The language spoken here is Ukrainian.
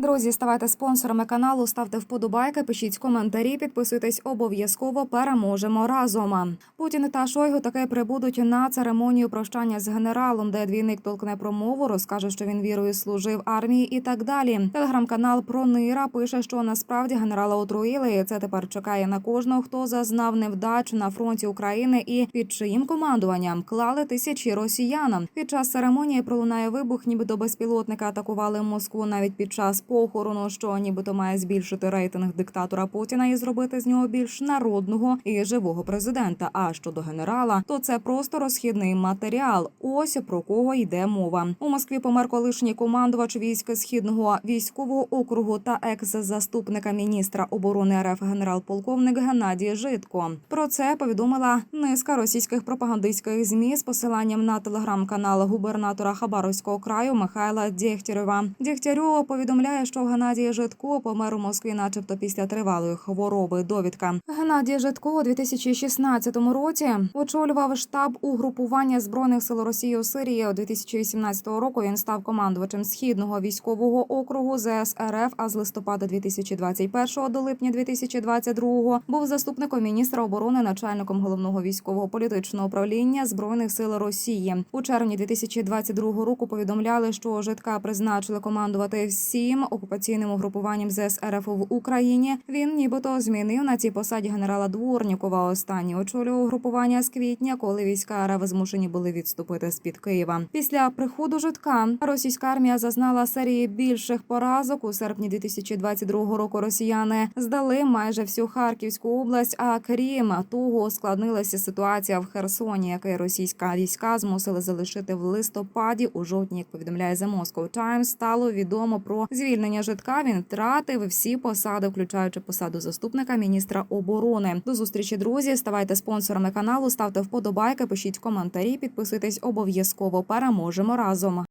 Друзі, ставайте спонсорами каналу, ставте вподобайки, пишіть коментарі, підписуйтесь обов'язково. Переможемо разом. Путін та Шойгу таки прибудуть на церемонію прощання з генералом, де двійник толкне промову, розкаже, що він вірою служив армії і так далі. Телеграм-канал Пронира пише, що насправді генерала отруїли. і Це тепер чекає на кожного, хто зазнав невдач на фронті України і під чиїм командуванням клали тисячі росіян. Під час церемонії пролунає вибух, нібито безпілотника атакували Москву навіть під час похорону, що нібито має збільшити рейтинг диктатора Путіна і зробити з нього більш народного і живого президента. А щодо генерала, то це просто розхідний матеріал. Ось про кого йде мова. У Москві помер колишній командувач військ східного військового округу та екс-заступника міністра оборони РФ генерал-полковник Геннадій Житко. Про це повідомила низка російських пропагандистських змі з посиланням на телеграм-канал губернатора Хабаровського краю Михайла Дєхтєрєва. Дєхтєрєв повідомляє, що Геннадій Житко помер у Москві, начебто після тривалої хвороби. Довідка Геннадій Житко у 2016 році очолював штаб угрупування збройних сил Росії у Сирії. У 2018 року він став командувачем східного військового округу ЗС РФ. А з листопада 2021 до липня 2022 був заступником міністра оборони, начальником головного військового політичного управління збройних сил Росії. У червні 2022 року повідомляли, що Житка призначили командувати всім окупаційним угрупуванням ЗС РФ в Україні. Він нібито змінив на цій посаді генерала Дворнікова. Останній очолював угрупування з квітня, коли війська РФ змушені були відступити з під Києва. Після приходу Житка російська армія зазнала серії більших поразок. У серпні 2022 року росіяни здали майже всю Харківську область. А крім того, ускладнилася ситуація в Херсоні, який російська війська змусили залишити в листопаді. У жовтні, як повідомляє The Moscow Times, стало відомо про звільнення житка. Він втратив всі посади, включаючи посаду заступника міністра оборони. До зустрічі, друзі. Ставайте спонсорами каналу, ставте вподобайки, пишіть коментарі, підписуйтесь обов'язково. Переможемо разом.